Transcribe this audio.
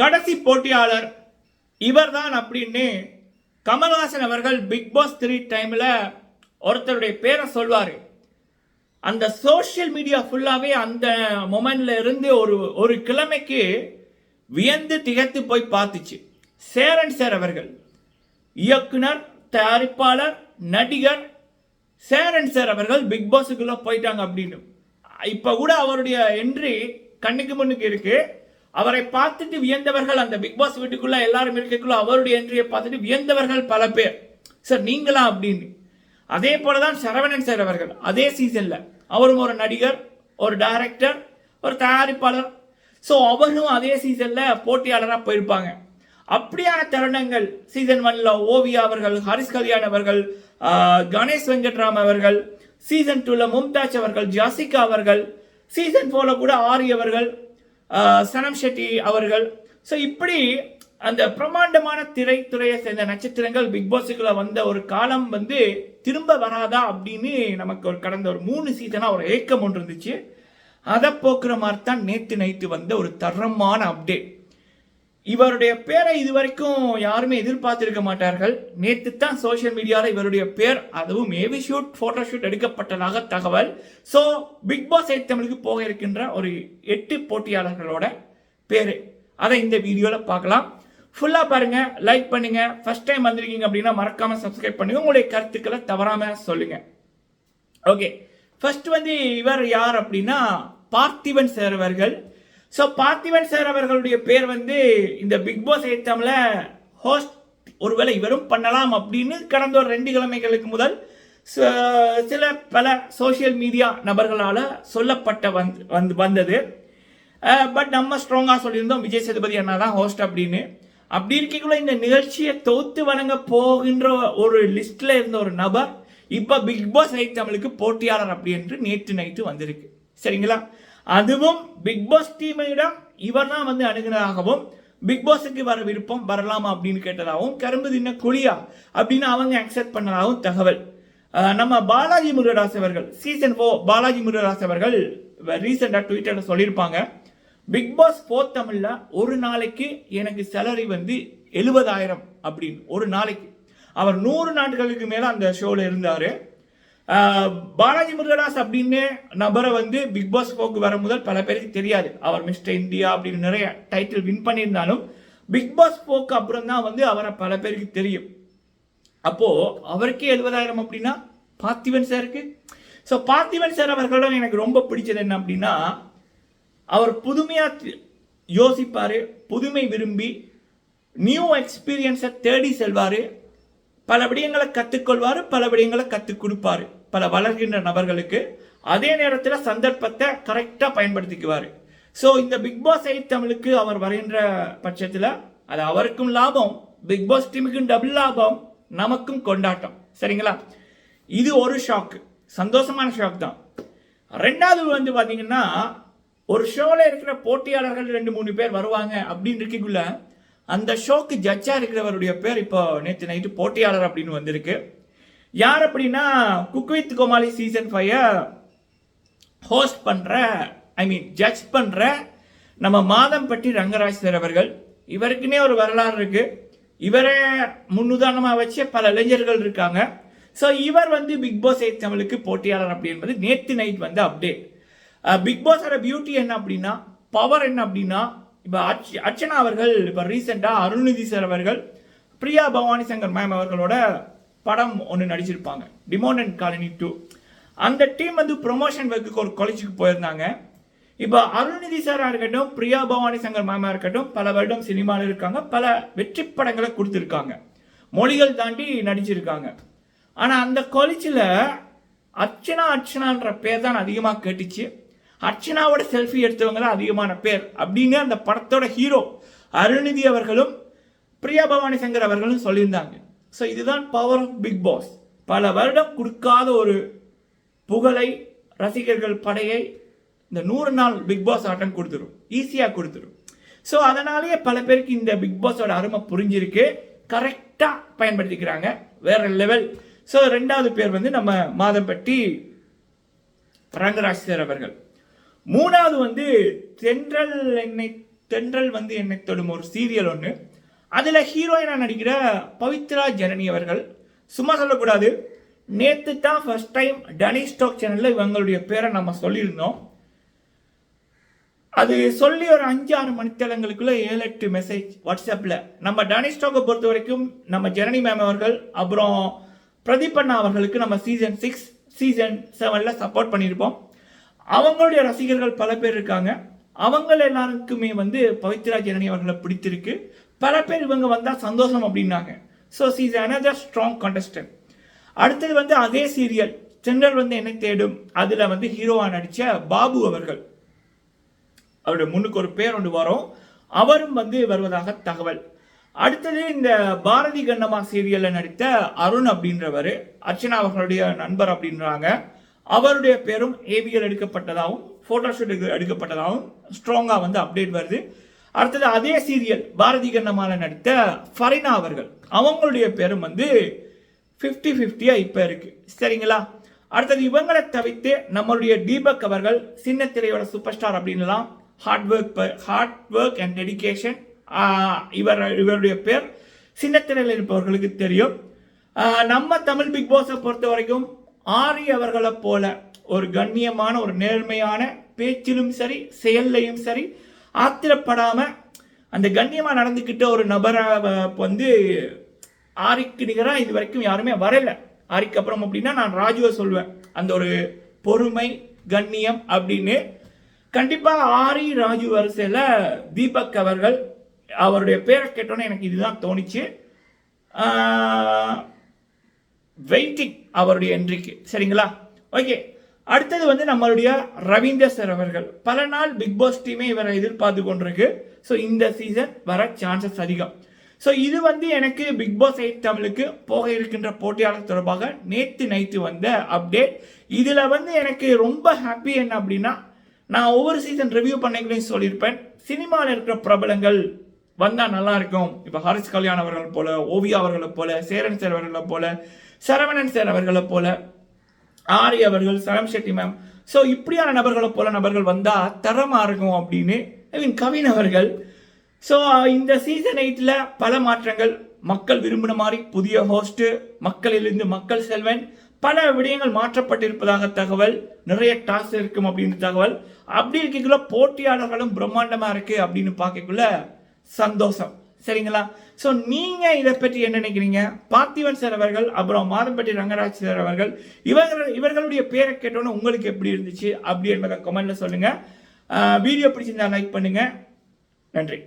கடைசி போட்டியாளர் இவர்தான் அப்படின்னு கமல்ஹாசன் அவர்கள் பிக் பாஸ் த்ரீ டைமில் ஒருத்தருடைய பேரை சொல்வார். அந்த சோஷியல் மீடியா ஃபுல்லாகவே அந்த மொமெண்ட்ல இருந்து ஒரு ஒரு கிழமைக்கு வியந்து திகைத்து போய் பார்த்துச்சு. சேரன் சார் அவர்கள் இயக்குனர் தயாரிப்பாளர் நடிகர் சேரன் சார் அவர்கள் பிக் பாஸுக்குள்ளே போயிட்டாங்க அப்படின்னு. இப்போ கூட அவருடைய என்ட்ரி கண்ணுக்கு முன்னுக்கு இருக்குது அவரை பார்த்துட்டு வியந்தவர்கள் அந்த பிக் பாஸ் வீட்டுக்குள்ள எல்லாரும் இருக்கக்குள்ள அவருடைய என்ட்ரியை பார்த்துட்டு வியந்தவர்கள் பல பேர். சார் நீங்களா? அப்படின்னு. அதே போலதான் சரவணன் சார் அவர்கள் அதே சீசன்ல அவரும் ஒரு நடிகர் ஒரு டைரக்டர் ஒரு தயாரிப்பாளர். ஸோ அவரும் அதே சீசன்ல போட்டியாளராக போயிருப்பாங்க. அப்படியான தருணங்கள் சீசன் ஒன்ல ஓவியா அவர்கள் ஹரிஷ் கல்யாண் அவர்கள் கணேஷ் வெங்கட்ராம் அவர்கள் சீசன் டூல மும்தாஜ் அவர்கள் ஜாசிகா அவர்கள் சீசன் ஃபோர்ல கூட ஆரி அவர்கள் சனம் ஷெட்டி அவர்கள். ஸோ இப்படி அந்த பிரம்மாண்டமான திரைத்துறையை சேர்ந்த நட்சத்திரங்கள் பிக் பாஸுக்குள்ள வந்த ஒரு காலம் வந்து திரும்ப வராதா அப்படின்னு நமக்கு ஒரு கடந்த ஒரு மூணு சீசனாக ஒரு ஏக்கம் ஒன்று இருந்துச்சு. அதை போக்குற மாதிரி தான் நேற்று நைட்டு வந்த ஒரு தரமான அப்டேட் இவருடைய பேரை இதுவரைக்கும் யாருமே எதிர்பார்த்திருக்க மாட்டார்கள். நேற்று தான் சோஷியல் மீடியாவில் இவருடைய பேர் அதுவும் ஏவி ஷூட் ஃபோட்டோ ஷூட் எடுக்கப்பட்டதாக தகவல். ஸோ பிக் பாஸ் எயிட் தமிழுக்கு போக இருக்கின்ற ஒரு எட்டு போட்டியாளர்களோட பேர். அதை இந்த வீடியோவில் பார்க்கலாம். ஃபுல்லாக பாருங்கள் லைக் பண்ணுங்கள் ஃபஸ்ட் டைம் வந்திருக்கீங்க அப்படின்னா மறக்காமல் சப்ஸ்கிரைப் பண்ணுங்கள் உங்களுடைய கருத்துக்களை தவறாமல் சொல்லுங்கள் ஓகே ஃபர்ஸ்ட் வந்து இவர் யார் அப்படின்னா பார்த்திபன் சேர்வர்கள். ஸோ பார்த்திபன் சார் அவர்களுடைய பேர் வந்து இந்த பிக் பாஸ் எயிட்டாமில் ஹோஸ்ட் ஒருவேளை இவரும் பண்ணலாம் அப்படின்னு கடந்த ஒரு ரெண்டு கிழமைகளுக்கு முதல் ச- சில பல சோஷியல் மீடியா நபர்களால் சொல்லப்பட்ட வந்து வந்து வந்தது. பட் நம்ம ஸ்ட்ராங்காக சொல்லியிருந்தோம் விஜய் சேதுபதி அண்ணா தான் ஹோஸ்ட் அப்படின்னு. அப்படி இருக்கக்குள்ள இந்த நிகழ்ச்சியை தொகுத்து வழங்க போகின்ற ஒரு லிஸ்ட்டில் இருந்த ஒரு நபர் இப்போ பிக் பாஸ் ஐ தமிழுக்கு போட்டியாளர் அப்படி என்று நேற்று நைட்டு வந்திருக்கு. சரிங்களா? அதுவும் பிக் பாஸ் டீமையிடம் இவர் தான் வந்து அணுகினதாகவும் பிக் பாஸுக்கு வர விருப்பம் வரலாமா அப்படின்னு கேட்டதாகவும் கரும்பு தின்ன குழியா அப்படின்னு அவங்க அக்செப்ட் பண்ணதாகவும் தகவல். நம்ம பாலாஜி முருகதாஸ் அவர்கள் சீசன் ஃபோர் பாலாஜி முருகதாஸ் அவர்கள் ரீசெண்டாக ட்விட்டரில் சொல்லியிருப்பாங்க பிக் பாஸ் ஃபோர் தமிழ்ல ஒரு நாளைக்கு எனக்கு சேலரி வந்து எழுபதாயிரம் அப்படின்னு ஒரு நாளைக்கு. அவர் நூறு நாட்களுக்கு மேலே அந்த ஷோவில் இருந்தார். பாலாஜி முருகதாஸ் அப்படின்னு நபரை வந்து பிக் பாஸ் போக்கு வர முதல் பல பேருக்கு தெரியாது. அவர் மிஸ்டர் இந்தியா அப்படின்னு நிறைய டைட்டில் வின் பண்ணியிருந்தாலும் பிக் பாஸ் போக்கு அப்புறம் தான் வந்து அவரை பல பேருக்கு தெரியும். அப்போ அவருக்கே எழுபதாயிரம் அப்படின்னா பார்த்திபன் சாருக்கு ஸோ பார்த்திபன் சார் அவர்களிடம் எனக்கு ரொம்ப பிடிச்சது என்ன அப்படின்னா அவர் புதுமையா யோசிப்பார் யோசிப்பாரு புதுமை விரும்பி நியூ எக்ஸ்பீரியன்ஸை தேடி செல்வாரு. பல விடயங்களை கற்றுக்கொள்வார் பல விடயங்களை கற்றுக் கொடுப்பாரு. பல வளர்கின்ற நபர்களுக்கு அதே நேரத்தில் சந்தர்ப்பத்தை கரெக்டாக பயன்படுத்திக்குவார். ஸோ இந்த பிக் பாஸ் எயிட் தமிழுக்கு அவர் வருகின்ற பட்சத்தில் அது அவருக்கும் லாபம் பிக் பாஸ் டீமுக்கும் டபுள் லாபம் நமக்கும் கொண்டாட்டம். சரிங்களா? இது ஒரு ஷாக்கு சந்தோஷமான ஷாக் தான். ரெண்டாவது வந்து பார்த்தீங்கன்னா ஒரு ஷோவில் இருக்கிற போட்டியாளர்கள் ரெண்டு மூணு பேர் வருவாங்க அப்படின்னு இருக்கக்குள்ள அந்த ஷோக்கு ஜட்ஜாக இருக்கிறவருடைய பேர் இப்போ நேற்று நைட்டு போட்டியாளர் அப்படின்னு வந்திருக்கு. யார் அப்படின்னா cook with Comali season five host பண்ணுற ஐ மீன் ஜட்ஜ் பண்ணுற நம்ம மாதம்பட்டி ரங்கராஜ் சார் அவர்கள். இவருக்குன்னே ஒரு வரலாறு இருக்குது இவரை முன்னுதாரணமாக வச்சு பல இளைஞர்கள் இருக்காங்க. ஸோ இவர் வந்து பிக் பாஸ் எயிட் தமிழுக்கு போட்டியாளர் அப்படி என்பது நைட் வந்து அப்டேட் பிக் பாஸோட பியூட்டி என்ன அப்படின்னா பவர் என்ன அப்படின்னா இப்போ அர்ச் அர்ச்சனா அவர்கள் இப்போ ரீசெண்டாக அருள்நிதி சார் அவர்கள் பிரியா பவானி சங்கர் மேம் அவர்களோட படம் ஒன்று நடிச்சிருப்பாங்க. டிமோனன் காலனி டூ அந்த டீம் வந்து ப்ரொமோஷன் ஒர்க்குக்கு ஒரு காலேஜுக்கு போயிருந்தாங்க. இப்போ அருள்நிதி சாராக இருக்கட்டும் பிரியா பவானி சங்கர் மேமாக இருக்கட்டும் பல வருடம் சினிமாவில் இருக்காங்க பல வெற்றி படங்களை கொடுத்துருக்காங்க. மொழிகள் தாண்டி நடிச்சிருக்காங்க. ஆனால் அந்த காலேஜில் அர்ச்சனா அர்ச்சனான்ற பேர் தான் அதிகமாக கேட்டுச்சு. அர்ச்சனாவோட செல்ஃபி எடுத்தவங்க தான் அதிகமான பேர். அப்படின்னு அந்த படத்தோட ஹீரோ அருணிதி அவர்களும் பிரியா பவானி சங்கர் அவர்களும் சொல்லியிருந்தாங்க. ஸோ இதுதான் பவர் ஆஃப் பிக் பாஸ் பல வருடம் கொடுக்காத ஒரு புகழை ரசிகர்கள் படையை இந்த நூறு நாள் பிக் பாஸ் ஆட்டம் கொடுத்துரும். ஈஸியாக கொடுத்துரும். ஸோ அதனாலேயே பல பேருக்கு இந்த பிக் பாஸோட அருமை புரிஞ்சிருக்கு. கரெக்டாக பயன்படுத்திக்கிறாங்க. வேற லெவல் ஸோ ரெண்டாவது பேர் வந்து நம்ம மாதம்பட்டி ரங்கராஜ் சார் அவர்கள். மூணாவது வந்து தென்றல் என்னை தென்றல் வந்து என்னை தொடும் ஒரு சீரியல் ஒன்று அதில் ஹீரோயினாக நடிக்கிற பவித்ரா ஜனனி அவர்கள். சும்மா சொல்லக்கூடாது. நேற்று தான் ஃபர்ஸ்ட் டைம் டனி ஸ்டாக் சேனலில் இவங்களுடைய பேரை நம்ம சொல்லியிருந்தோம். அது சொல்லி ஒரு அஞ்சு ஆறு மணித்தளங்களுக்குள்ள ஏழு எட்டு மெசேஜ் வாட்ஸ்அப்பில் நம்ம டனி ஸ்டாக்கை பொறுத்த வரைக்கும் நம்ம ஜனனி மேம் அவர்கள் அப்புறம் பிரதீப் அண்ணா அவர்களுக்கு நம்ம சீசன் சிக்ஸ் சீசன் செவனில் சப்போர்ட் பண்ணியிருப்போம். அவங்களுடைய ரசிகர்கள் பல பேர் இருக்காங்க. அவங்க எல்லாருக்குமே வந்து பவித்ரா ஜனனி அவர்களை பிடித்திருக்கு. பல பேர் இவங்க வந்தால் சந்தோஷம் அப்படின்னாங்க. So she's another strong contestant. அடுத்தது வந்து அதே சீரியல் சென்றல் வந்து என்னை தேடும். அதில் வந்து ஹீரோவாக நடித்த பாபு அவர்கள். அவருடைய முன்னுக்கு ஒரு பேர் ஒன்று வரும். அவரும் வந்து வருவதாக தகவல். அடுத்தது இந்த பாரதி கண்ணம்மா சீரியலில் நடித்த அருண் அப்படின்றவர். அர்ச்சனா அவர்களுடைய நண்பர் அப்படின்றாங்க. அவருடைய பேரும் ஏபிஎல் எடுக்கப்பட்டதாகவும் ஃபோட்டோஷூட் எடுக்கப்பட்டதாகவும் ஸ்ட்ராங்காக வந்து அப்டேட் வருது. அடுத்தது அதே சீரியல் பாரதி கண்ணம்மாவில் நடித்த ஃபரினா அவர்கள். அவங்களுடைய பேரும் வந்து ஃபிஃப்டி ஃபிஃப்டியாக இப்போ இருக்குது சரிங்களா? அடுத்தது இவங்களை தவிர்த்து நம்மளுடைய தீபக் அவர்கள் சின்ன திரையோட சூப்பர் ஸ்டார் அப்படின்லாம் hard work hard work and dedication இவர் இவருடைய பேர் சின்ன திரையில் இருப்பவர்களுக்கு தெரியும். நம்ம தமிழ் பிக் பாஸை பொறுத்த வரைக்கும் ஆரி அவர்களைப் போல ஒரு கண்ணியமான ஒரு நேர்மையான பேச்சிலும் சரி செயல்லையும் சரி ஆத்திரப்படாமல் அந்த கண்ணியமாக நடந்துக்கிட்ட ஒரு நபரை வந்து ஆரிக்கு நிகராக இது வரைக்கும் யாருமே வரலை. ஆரிக்கு அப்புறம் அப்படின்னா நான் ராஜுவை சொல்வேன். அந்த ஒரு பொறுமை கண்ணியம் அப்படின்னு. கண்டிப்பாக ஆரி ராஜு வரிசையில் தீபக் அவர்கள் அவருடைய பேரை கேட்டோன்னே எனக்கு இதுதான் தோணுச்சு. வெயிட்டிங் அவருடைய என்ட்ரிக்கு சரிங்களா? ஓகே அடுத்தது வந்து நம்மளுடைய ரவீந்தர் சார் அவர்கள். பல நாள் பிக் பாஸ் டீமே இவரை எதிர்பார்த்து கொண்டிருக்கு. ஸோ இந்த சீசன் வர சான்சஸ் அதிகம். ஸோ இது வந்து எனக்கு பிக் பாஸ் எயிட் தமிழுக்கு போக இருக்கின்ற போட்டியாளர் தொடர்பாக நேற்று நைட்டு வந்த அப்டேட் இதில் வந்து எனக்கு ரொம்ப ஹாப்பி என்ன அப்படின்னா நான் ஒவ்வொரு சீசன் ரிவ்யூ பண்ணிக்கலையும் சொல்லியிருப்பேன். சினிமாவில் இருக்கிற பிரபலங்கள் வந்தால் நல்லா இருக்கும். இப்போ ஹரிஷ் கல்யாண் அவர்கள் போல ஓவியா அவர்களை போல சேரன் சார் அவர்களை போல சரவணன் சார் அவர்களை போல ஆரி அவர்கள் சரம் ஷெட்டி மேம் ஸோ இப்படியான நபர்களை போல நபர்கள் வந்தால் தரமாக இருக்கும் அப்படின்னு ஐ மீன் கவின் அவர்கள். ஸோ இந்த சீசன் எயிட்டில் பல மாற்றங்கள். மக்கள் விரும்பின மாதிரி புதிய ஹோஸ்ட்டு மக்களிலிருந்து மக்கள் செல்வன். பல விடயங்கள் மாற்றப்பட்டிருப்பதாக தகவல். நிறைய டாஸ் இருக்கும் அப்படின்னு தகவல். அப்படி இருக்கக்குள்ள போட்டியாளர்களும் பிரம்மாண்டமாக இருக்குது அப்படின்னு பார்க்கக்குள்ள சந்தோஷம். சரிங்களா? ஸோ நீங்கள் இதை பற்றி என்ன நினைக்கிறீங்க? பார்த்திவன் சார் அவர்கள் அப்புறம் மாதம்பட்டி ரங்கராஜ் சார் அவர்கள் இவர்கள் இவர்களுடைய பேரை கேட்டோன்னே உங்களுக்கு எப்படி இருந்துச்சு? அப்படி என்பதை கமெண்ட்டில் சொல்லுங்கள் வீடியோ பிடிச்சிருந்தா லைக் பண்ணுங்கள் நன்றி.